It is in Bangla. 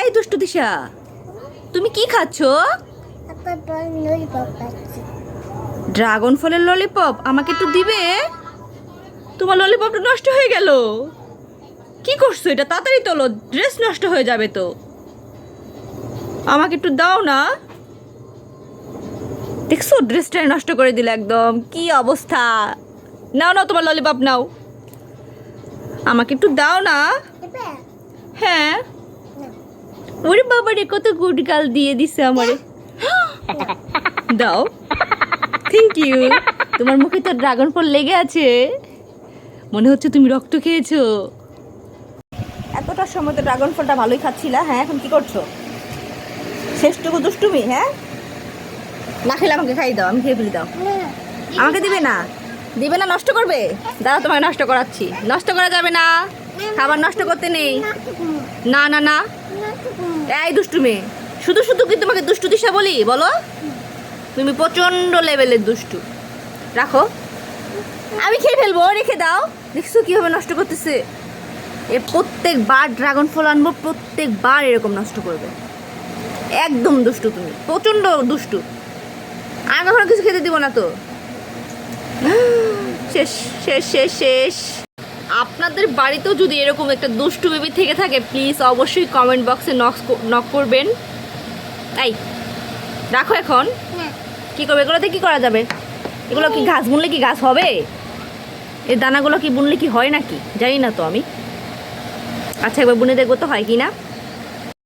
এই দুষ্টু দিশা তুমি কি খাচ্ছ? ড্রাগন ফলের ললিপপ আমাকে একটু দিবে? তোমার ললিপপটা নষ্ট হয়ে গেল। কি করছ এটা? তাড়াতাড়ি তোলো ড্রেস নষ্ট হয়ে যাবে তো। আমাকে একটু দাও না। দেখছ ড্রেসটা নষ্ট করে দিল একদম। কি অবস্থা? নাও নাও তোমার ললিপপ নাও। আমাকে একটু দাও না। হ্যাঁ? ওরে বাবা রে কত গুড গাল দিয়ে দিছে আমারে। দাও। থ্যাংক ইউ তোমার মুখে তো ড্রাগন ফল লেগে আছে। মনে হচ্ছে তুমি রক্ত খেয়েছো। এতটা সময় তো ড্রাগন ফলটা ভালোই খাচ্ছিলা হ্যাঁ এখন কি করছ? শেষটুকু দুষ্টুমি হ্যাঁ? না খেলে আমাকে খাই দাও, আমি খেয়ে ফেলি, দাও। আমাকে দিবে না? দিবে না, নষ্ট করবে? দাদা তোমাকে নষ্ট করাচ্ছি। নষ্ট করা যাবে না। খাবার নষ্ট করতে নেই। না না না। এই দুষ্টু মেয়ে শুধু শুধু কি তোমাকে দুষ্টু দিশা বলি? বলো। তুমি প্রচণ্ড লেভেলের দুষ্টু। রাখো। আমি খেয়ে ফেলব, রেখে দাও। দেখছ কীভাবে নষ্ট করতেছে? এ প্রত্যেকবার ড্রাগন ফল আনব, প্রত্যেকবার এরকম নষ্ট করবে। একদম দুষ্টু তুমি প্রচণ্ড দুষ্টু। আর কখনো কিছু খেতে দিব না তো। শেষ শেষ শেষ শেষ। আপনাদের বাড়িতেও যদি এরকম একটা দুষ্টু বেবি থেকে থাকে প্লিজ অবশ্যই কমেন্ট বক্সে নক নক করবেন। তাই রাখো এখন। কি করবে? এগুলোতে কি করা যাবে? এগুলো কি ঘাস বুনলে কি ঘাস হবে? এই দানাগুলো কি বুনলে কি হয় নাকি? জানি না তো আমি। আচ্ছা একবার বুনে দেখব তো হয় কি না?